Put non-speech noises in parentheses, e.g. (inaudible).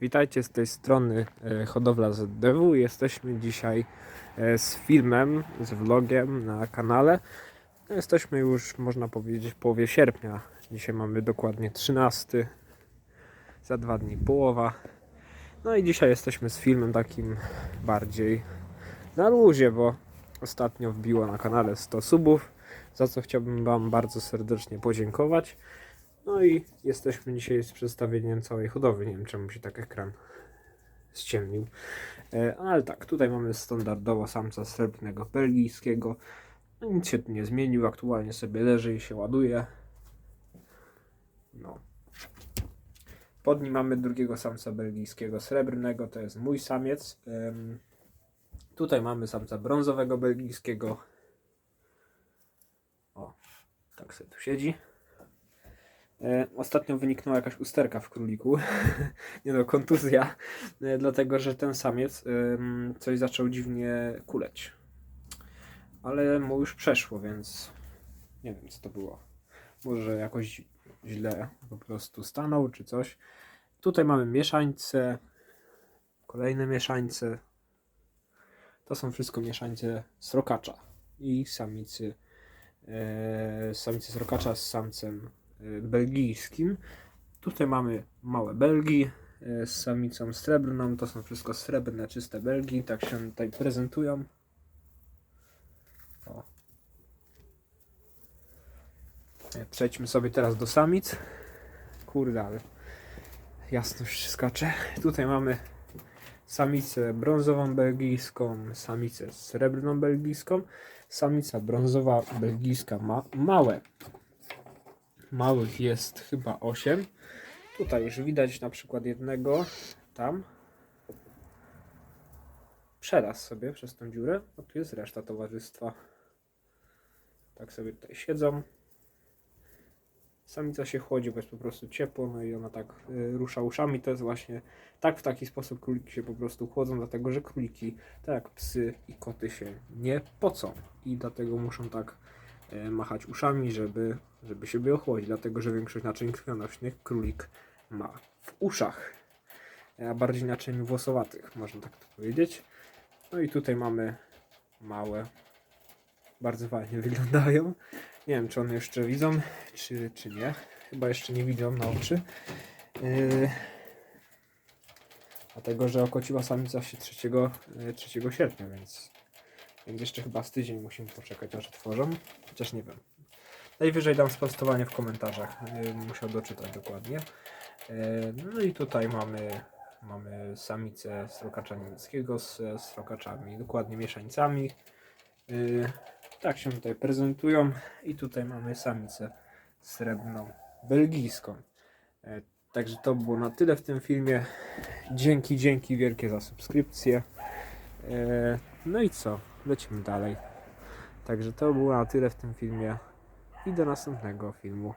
Witajcie z tej strony e, Hodowla ZDW. Jesteśmy dzisiaj e, z filmem, z vlogiem na kanale. No, Jesteśmy już, można powiedzieć, w połowie sierpnia. Dzisiaj mamy dokładnie 13. Za dwa dni połowa. No i dzisiaj jesteśmy z filmem takim bardziej na luzie, bo ostatnio wbiło na kanale 100 subów, za co chciałbym Wam bardzo serdecznie podziękować. No i jesteśmy dzisiaj z przedstawieniem całej hodowli. Nie wiem czemu się tak ekran ściemnił. E, Ale tak, tutaj mamy standardowo samca srebrnego belgijskiego. No, nic się tu nie zmienił, aktualnie sobie leży i się ładuje. No. Pod nim mamy drugiego samca belgijskiego srebrnego, to jest mój samiec. Tutaj mamy samca brązowego belgijskiego. O, tak sobie tu siedzi. E, Ostatnio wyniknęła jakaś usterka w króliku. (laughs) Nie no, kontuzja. E, Dlatego, że ten samiec coś zaczął dziwnie kuleć. Ale mu już przeszło, więc nie wiem co to było. Może jakoś źle po prostu stanął czy coś. Tutaj mamy mieszańce. Kolejne mieszańce. To są wszystko mieszańce srokacza i samicy. E, samicy srokacza z samcem belgijskim. Tutaj mamy małe belgi e, z samicą srebrną. To są wszystko srebrne, czyste belgi. Tak się tutaj prezentują. O. E, Przejdźmy sobie teraz do samic. Kurde, ale jasność skacze. Tutaj mamy samicę brązową belgijską, samicę srebrną belgijską. Samica brązowa belgijska ma małe. Małych jest chyba 8. Tutaj już widać na przykład jednego tam. Przelaz sobie przez tą dziurę. A tu jest reszta towarzystwa. Tak sobie tutaj siedzą. Samica się chłodzi, bo jest po prostu ciepło, no i ona tak y, rusza uszami. To jest właśnie tak w taki sposób króliki się po prostu chłodzą, dlatego że króliki, tak jak psy i koty się nie pocą i dlatego muszą tak machać uszami, żeby, żeby siebie ochłodzić, dlatego że większość naczyń krwionośnych królik ma w uszach, a bardziej naczyń włosowatych, można tak to powiedzieć. No i tutaj mamy małe, bardzo fajnie (laughs) wyglądają. Nie wiem, czy one jeszcze widzą, czy, czy nie. Chyba jeszcze nie widzą na oczy. Yy, Dlatego, że okociła samica się 3, e, 3 sierpnia, więc, więc jeszcze chyba z tydzień musimy poczekać, aż otworzą. Chociaż nie wiem. Najwyżej dam sprostowanie w komentarzach. e, Musiał doczytać dokładnie. E, No i tutaj mamy, mamy samicę srokacza niemieckiego z srokaczami, dokładnie mieszańcami. E, Tak się tutaj prezentują. I tutaj mamy samicę srebrną belgijską. Także to było na tyle w tym filmie. Dzięki, dzięki wielkie za subskrypcję. No i co? Lecimy dalej. Także to było na tyle w tym filmie. I do następnego filmu.